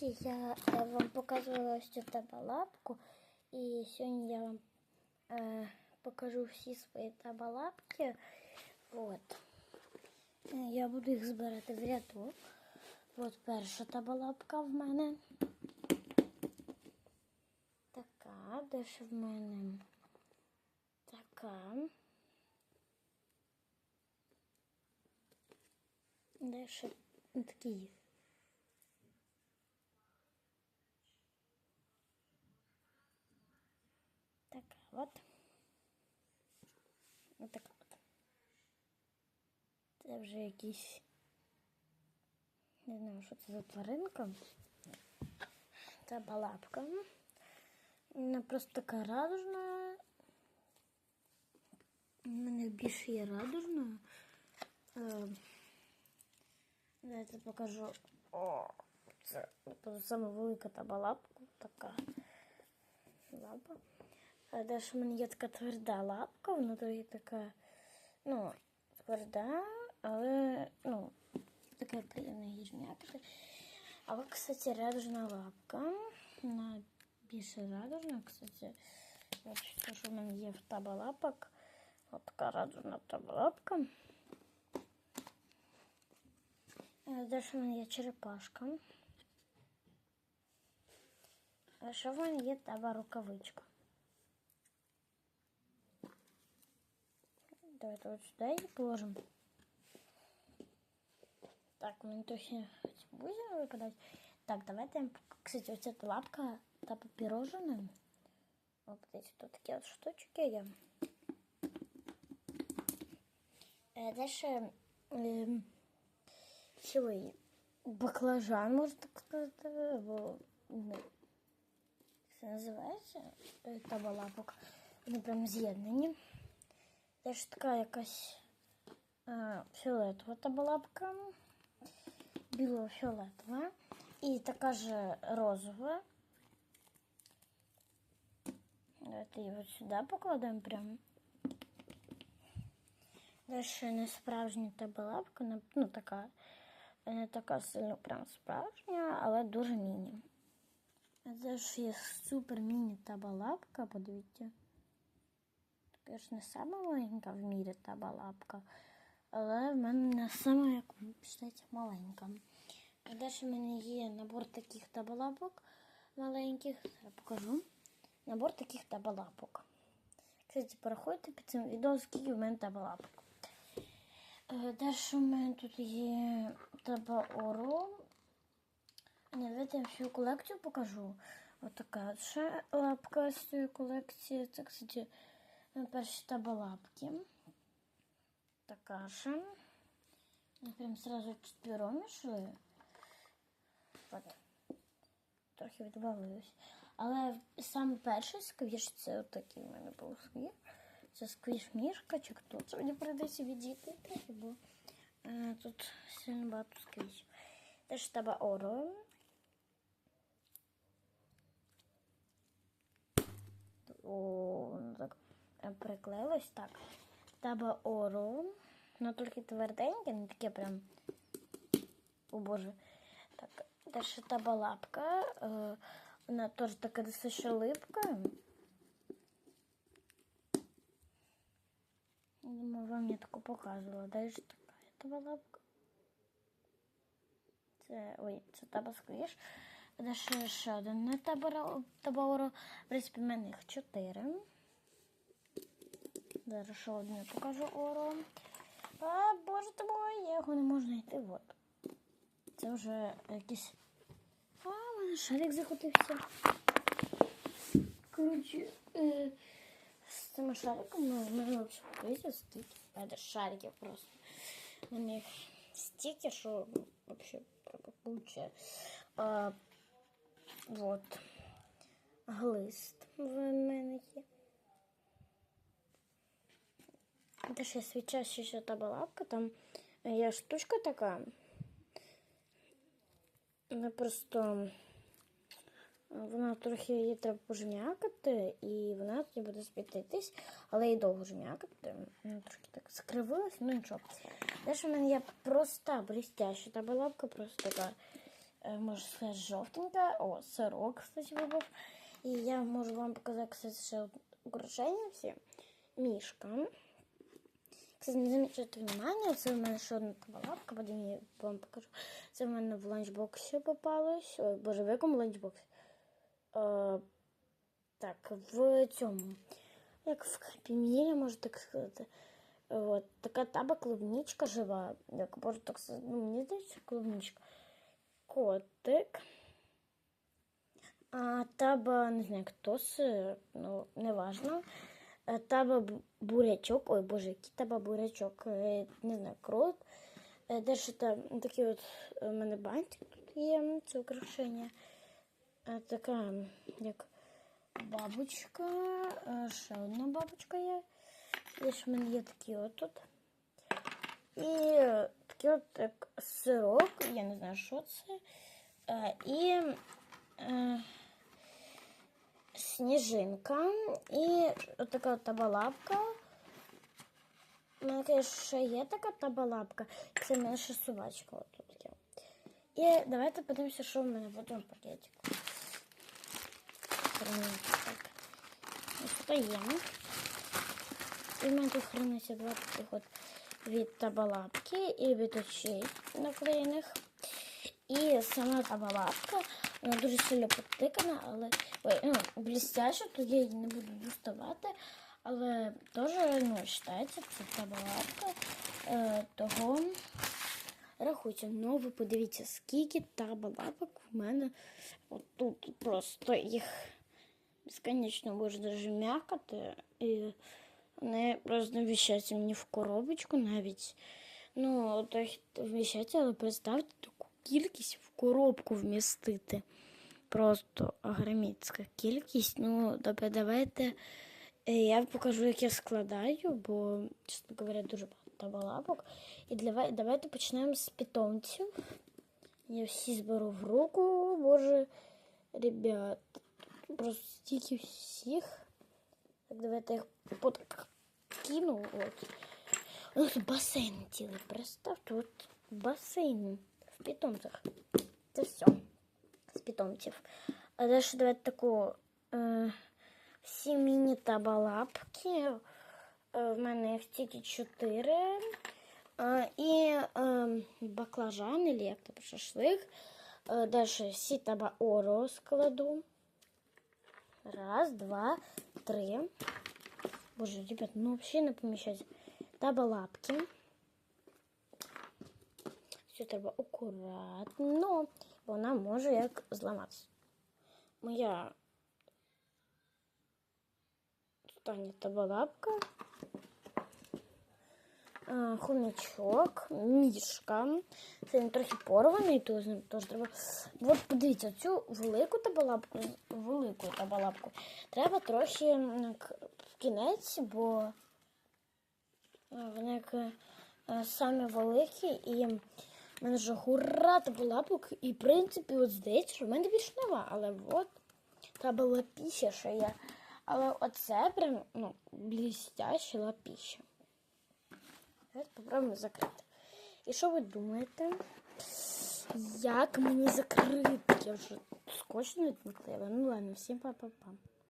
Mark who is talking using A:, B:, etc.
A: Друзі, я вам показувала ось цю табалапку, і сьогодні я вам е, покажу всі свої табалапки. От. Я буду їх збирати в рядок. От перша табалапка в мене. Така, де ж в мене така. Де ще такі. Така от. Ось така от. Це вже якісь. Не знаю, що це за тваринка. Це балапка. Вона просто така радужна. У мене більше є радужна. Давайте покажу. О, це саме велика та балапка. Така лапа. А далі в мене є така тверда лапка, вона трохи така, ну, тверда, але, ну, така приємна їж. А от, кстати, радужна лапка. Вона більше радужна, кстати. Те, що в мене є в табалапок. От така радужна табалапка. Е, Далі в мене є черепашка. А ще в мене є таба рукавичка. Давайте вот сюда її положимо. Так, мені трохи бузі випадать. Так, давайте, кстати, оця лапка та папірожена. О, подивіться, тут такі от штучки є. Е, Дальше ем, цілий баклажан, можна так сказати, або ну, як це називається? Е, Таба лапок. Вони прям з'єднані. Теж така якась а, фіолетова табалапка, біло-фіолетова і така ж розова. Давайте її от сюди покладемо прямо. Далі не справжня табалапка, не- ну така, не така сильно прям справжня, але дуже міні. Це ж є супер міні табалапка, подивіться. Така ж не сама маленька в мірі та балапка, але в мене не сама, як считайте, маленька. А далі в мене є набор таких табалапок маленьких. Зараз покажу. Набор таких табалапок. Кстати, переходьте під цим відео, скільки в мене табалапок. Е, Далі в мене тут є табаоро. Давайте я всю колекцію покажу. Отака ще лапка з цієї колекції. Це, кстати, перші табалапки. Така же. Вони прям сразу четвером йшли. От. Трохи відвалилось. Але саме перший сквіш, це отакий в мене був сквіш. Це сквіш мішка чи хто. Це мені прийдеться відійти бо е, тут сильно багато сквішів. Теж таба оро. О, ну так приклеїлось так. Таба оро. Ну тільки тверденьке, не таке прям. О боже. Так, теж таба лапка. Е, Вона теж така достатньо липка. Думаю, вам я таку показувала. Далі така таба лапка. Це, ой, це таба сквіш. Де ще, один таборо, таборо. В принципі, в мене їх чотири. Зараз ще одну я покажу оро. А, боже ти мой, я його не можу знайти. От. Це вже якийсь. А, в мене шарик захотився. Коротше, е, з цими шариками ну, мене взагалі стільки. Це шариків просто. У їх стільки, що взагалі куча. А. Глист в мене є. Те, що я свіча, та балапка, там є штучка така. Вона просто вона трохи її треба пожмякати, і вона тоді буде світитись, але і довго жмякати. Вона трошки так скривилась, ну нічого. Далі в мене є проста блістяща та балапка, просто така е, можна сказати, жовтенька. О, сирок, кстати, вибув. І я можу вам показати, кстати, ще украшення всі. Мішка. Кстати, не замічайте внимання, це в мене ще одна табалапка, потім я вам покажу. Це в мене в ланчбоксі попалось. Ой, боже, в якому ланчбоксі? Е, так, в цьому. Як в Хапімірі, можна так сказати. От, така таба клубничка жива. Як можна так сказати, ну, мені здається, клубничка. Котик. А таба, не знаю, хто це, ну, неважно. Е, Таба бурячок, ой, боже, який таба бурячок, е, не знаю, крот. Е, Дальше там такий от у мене бантик тут є, це украшення. Е, Така, як бабочка, е, ще одна бабочка є. І ще в мене є такі от тут. І е, такий от як сирок, я не знаю, що це. Е, І е, сніжинка. І така от табалапка. У мене, ще є така табалапка. Це мене ще собачка от тут є. І давайте подивимося, що в мене в одному пакетику. Так. Ось тут є. І в тут храниться два таких от від табалапки і від очей наклеєних. І сама табалапка, вона дуже сильно потикана, але ну, блістяща, то я її не буду доставати. Але теж ну, вважається, це табалапка. Е, того рахуйте. Ну, ви подивіться, скільки табалапок в мене. От тут просто їх безконечно можна м'якати. І вони просто вміщаються мені в коробочку навіть. Ну, то їх але представте кількість в коробку вмістити. Просто агромітська кількість. Ну, добре, давайте е, я покажу, як я складаю, бо, чесно говоря, дуже багато табалапок. І давай, давайте почнемо з питомців. Я всі зберу в руку, боже, ребят. Просто стільки всіх. Так, давайте їх подкину. От. У нас басейн цілий. Представте, от басейн в питомцях. Це все з питомців. А далі давайте таку е, всі міні-табалапки. Е, в мене їх тільки чотири. Е, і е, баклажан, или як там шашлик. Е, далі всі таба оро складу. Раз, два, три. Боже, ребят, ну вообще не помещать. Таба лапки. Все треба акуратно. Вона може як зламатися. Моя остання табалапка. Хомячок, мішка. Це він трохи порваний, то теж треба. От подивіться, цю велику табалапку, велику табалапку треба трохи в кінець, бо вони як е, самі великі і в мене вже гура табалапок. І в принципі, от здається, що в мене більше нема, але от табалапіща ще є. Але оце прям ну, блістяще лапіще. Давайте попробуємо закрити. І що ви думаєте? Як мені закрити? Я вже скотч навіть наклеїла. Ну ладно, всім па-па-па.